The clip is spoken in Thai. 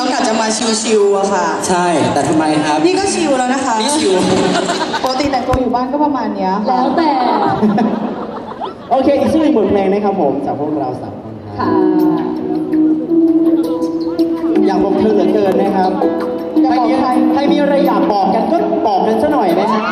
แล้วกะจะมาชิวๆอะค่ะ ใช่ แต่ทำไมครับ นี่ก็ชิวแล้วนะคะนี่ชิวปกติแต่งตัวอยู่บ้านก็ประมาณเนี้ยค่ะแล้วแต่ โอเค อีกสักหนึ่งบทเพลงนะครับผมจากพวกเราสามคนครับค่ะอยากบอกเธอเหลือเกินนะครับอยากบอกใครใครมีอะไรอยากบอกกันก็บอกกันซะหน่อยนะฮะ